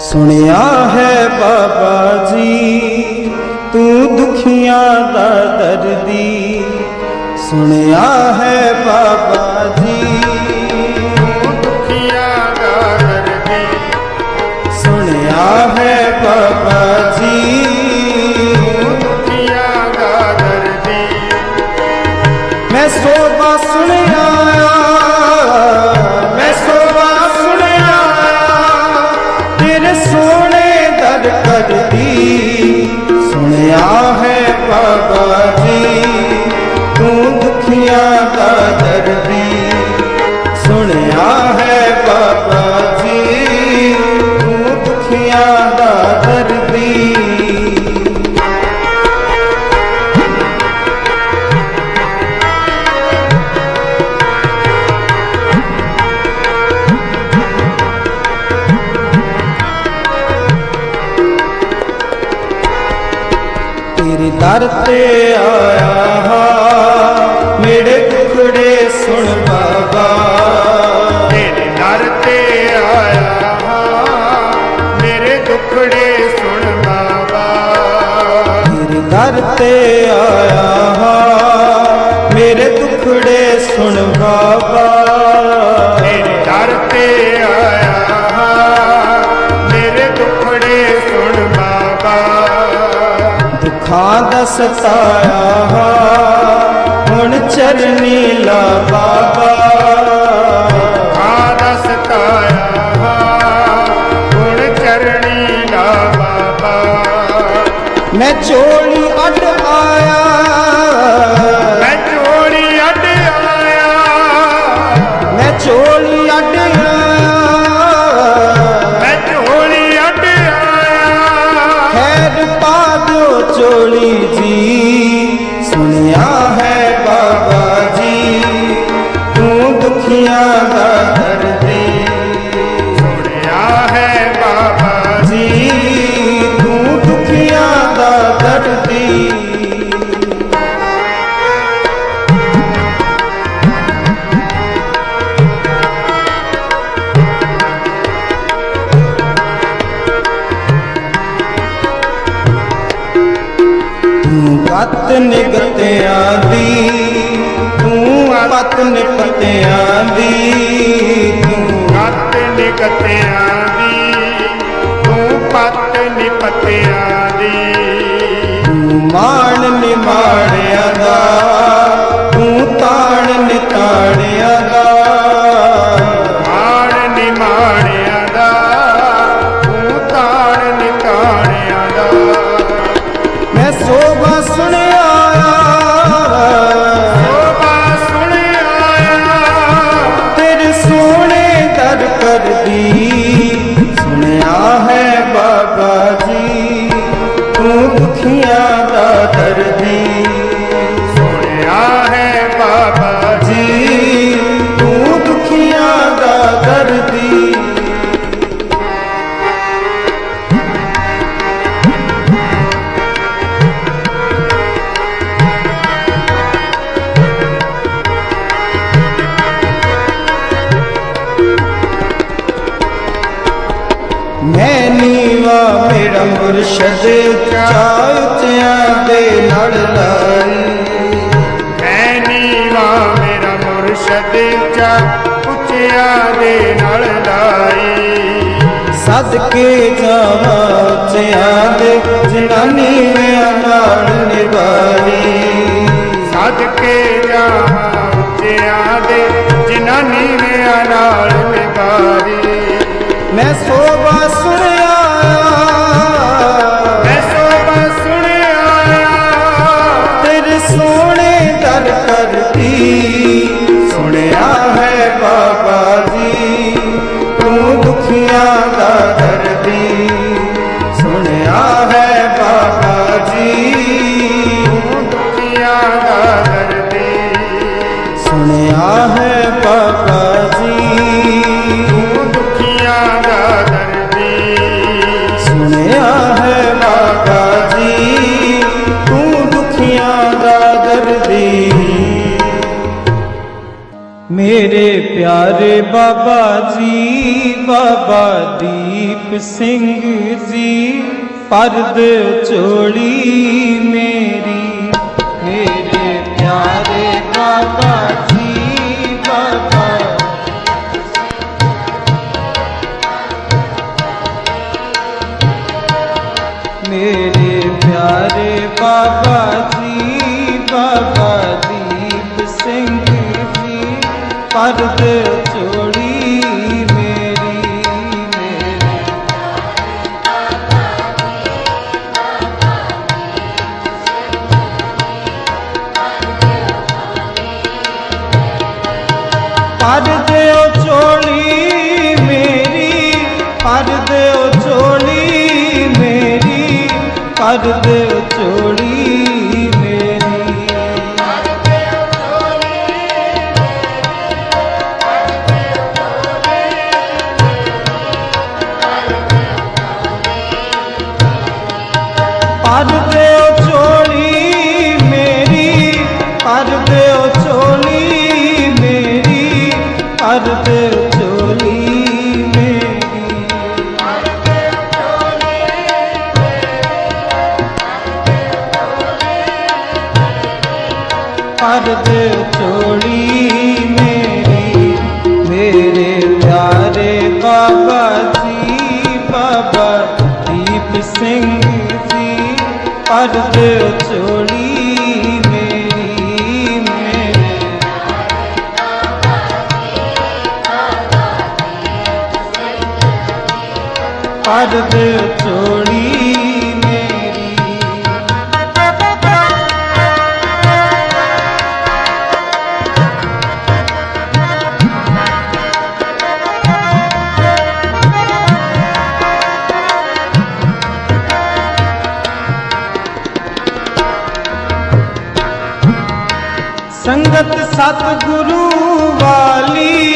ਸੁਣਿਆ ਹੈ ਬਾਬਾ ਜੀ ਤੂੰ ਦੁਖੀਆਂ ਦਾ ਦਰਦੀ। ਸੁਣਿਆ ਹੈ ਬਾਬਾ ਜੀ। ਦੁਖੀਆਂ ਦਾ ਦਰਦੀ। ਸੁਣਿਆ ਹੈ ਬਾਬਾ ਜੀ। ਦੁਖੀਆਂ ਦਾ ਦਰਦੀ। ਮੈਂ ਸੋਭਾ ਸੁਣਿਆ ਸੁਣ ਬਾਬਾ। ਤੇਰੇ ਦਰ ਤੇ ਆਇਆ ਮੇਰੇ ਦੁਖੜੇ ਸੁਣ ਬਾਬਾ। ਤੇਰੇ ਦਰ ਤੇ ਆਇਆ ਮੇਰੇ ਟੁਕੜੇ ਸੁਣ ਬਾਬਾ। ਤੇਰੇ ਦਰ ਤੇ ਆਇਆ ਮੇਰੇ ਦੁਖੜੇ ਸੁਣ ਬਾਬਾ। ਦੁੱਖਾਂ ਦਾ ਸਤਾਇਆ ਹੁਣ ਚਰਨੀ ਲਾ ਬਾਬਾ। ਆਦਾ ਸਤਾਇਆ ਹਾਂ ਹੁਣ ਚਰਣੀ ਲਾ ਬਾਬਾ। ਮੈਂ ਚੋਲੀ ਅੱਡ ਆਇਆ। ਮੈਂ ਚੋਰੀ ਅੱਡ ਆਇਆ। ਮੈਂ ਚੋਲੀ ਅੱਡ ਆਇਆ। ਮੈਂ ਝੋਲੀ ਅੱਡ ਆਇਆ। ਖੈਰ ਪਾ ਦਿਓ ਚੋਲੀ ਜੀ। ਤੂੰ ਪਤ ਨਿਪਤਿਆਂ ਦੀ। ਤੂੰ ਗੱਤ ਨਿਕਤਿਆਂ ਦੀ ਤੂੰ ਪੱਤ ਨਿਪਤਿਆਂ ਦੀ। ਤੂੰ ਮਾਣ ਨਿਮਾਣਿਆ ਦਾ। ਚਾ ਉੱਚਿਆਂ ਦੇ ਨਾਲ ਲਾਈ। ਸਦਕੇ ਜਾਵਾਂ ਉੱਚਿਆਂ ਦੇ ਜਨਾਨੀ ਵਿਆਂ ਨਾਲ ਨਿਭਾਈ ਸਦਕੇ ਜਾਵਾਂ ਉੱਚਿਆਂ ਦੇ ਜਿਨ੍ਹਾਂ ਨੀਵਿਆਂ ਨਾਲ ਨਿਭਾਰੀ ਮੈਂ ਸੋਭਾ ਸੁਣਿਆ ਤੂੰ ਦੁਖੀਆਂ ਦਾ ਦਰਦੀ। ਸੁਣਿਆ ਹੈ ਬਾਬਾ ਜੀ, ਤੂੰ ਦੁਖੀਆਂ ਦਾ ਦਰਦੀ। ਮੇਰੇ ਪਿਆਰੇ ਬਾਬਾ ਜੀ, ਬਾਬਾ ਦੀਪ ਸਿੰਘ ਜੀ, ਪਰਦ ਚੋੜੀ ਪਰਦਿਓ ਚੋਲੀ ਪਰਦਿਓ ਚੋਲੀ ਮੇਰੀ। ਸੰਗਤ ਸਤਿਗੁਰੂ ਵਾਲੀ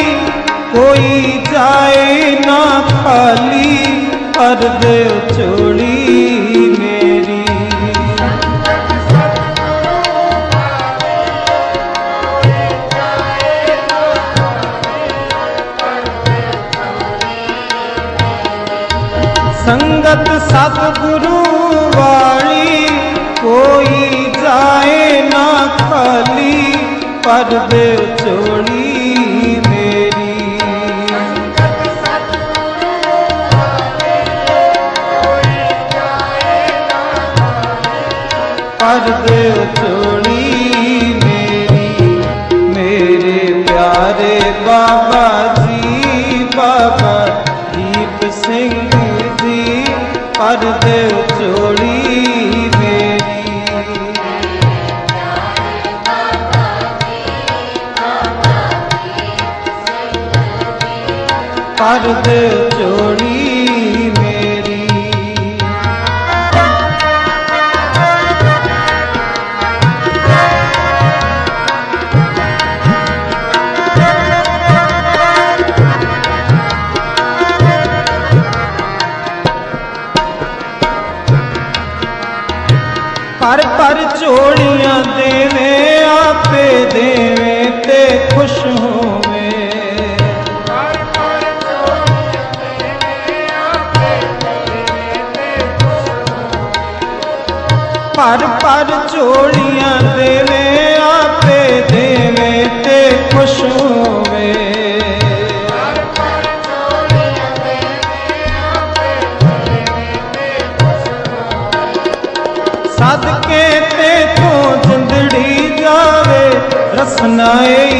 ਕੋਈ ਜਾਏ ਨਾ ਖਾਲੀ। ਪਰਦੇ ਚੋਲੀ ਮੇਰੀ। ਸੰਗਤ ਸਤਿਗੁਰੂ ਵਾਲੀ ਕੋਈ ਜਾਏ ਨਾ ਖਾਲੀ ਪਰਦੇ ਚੋਲੀ ਪਰਦੇ ਚੋਲੀ ਮੇਰੀ, ਮੇਰੇ ਪਿਆਰੇ ਬਾਬਾ ਜੀ, ਬਾਬਾ ਦੀਪ ਸਿੰਘ ਜੀ, ਪਰਦੇ ਚੋਲੀ ਮੇਰੀ। ਪਰਦੇ ਚੋਲੀ ਪਰ ਪਰ ਝੋਲੀਆਂ ਦੇਵੇ, ਆਪੇ ਦੇਵੇ ਤੇ ਖੁਸ਼ ਹੋਵੇ। ਪਰ ਪਰ ਝੋਲੀਆਂ ਦੇਵੇ, ਆਪੇ ਦੇਵੇ ਤੇ ਖੁਸ਼ ਹੋਵੇ। अपनाए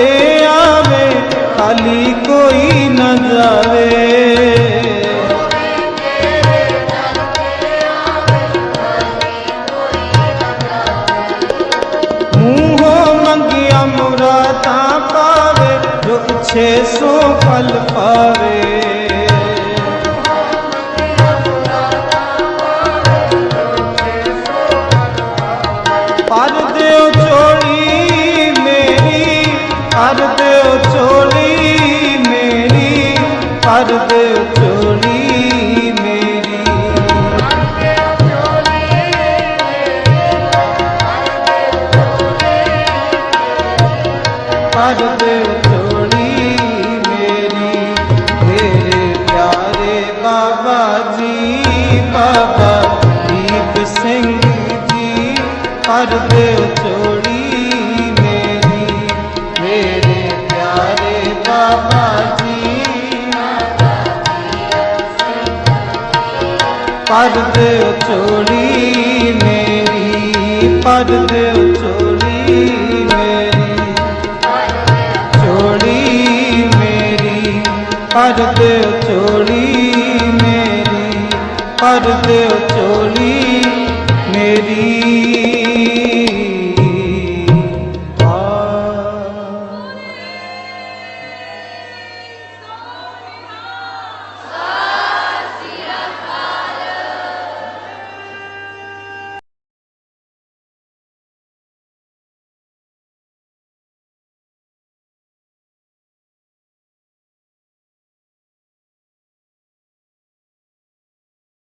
ਦਰ ਆਵੇ, ਖਾਲੀ ਕੋਈ ਨਾ ਜਾਵੇ। ਮੂੰਹੋਂ ਮੰਗਿਆ ਮੁਰਾਦਾਂ ਪਾਵੇ, ਜੋ ਇੱਛੇ ਸੋ ਫਲ ਪਾਵੇ। ਪਰ ਦਿਓ ਮੇਰੀ। ਤੇਰੇ ਪਿਆਰੇ ਬਾਬਾ ਜੀ, ਬਾਬਾ ਦੀਪ ਸਿੰਘ ਜੀ ਪਰ ਦਿਓ ਮੇਰੀ। ਮੇਰੇ ਪਿਆਰੇ ਬਾਬਾ ਜੀ ਪਰ ਦਿਓ ਮੇਰੀ। ਪਰ ਮੇਰੀ ਦਿਓ ਚੋਲੀ ਮੇਰੀ।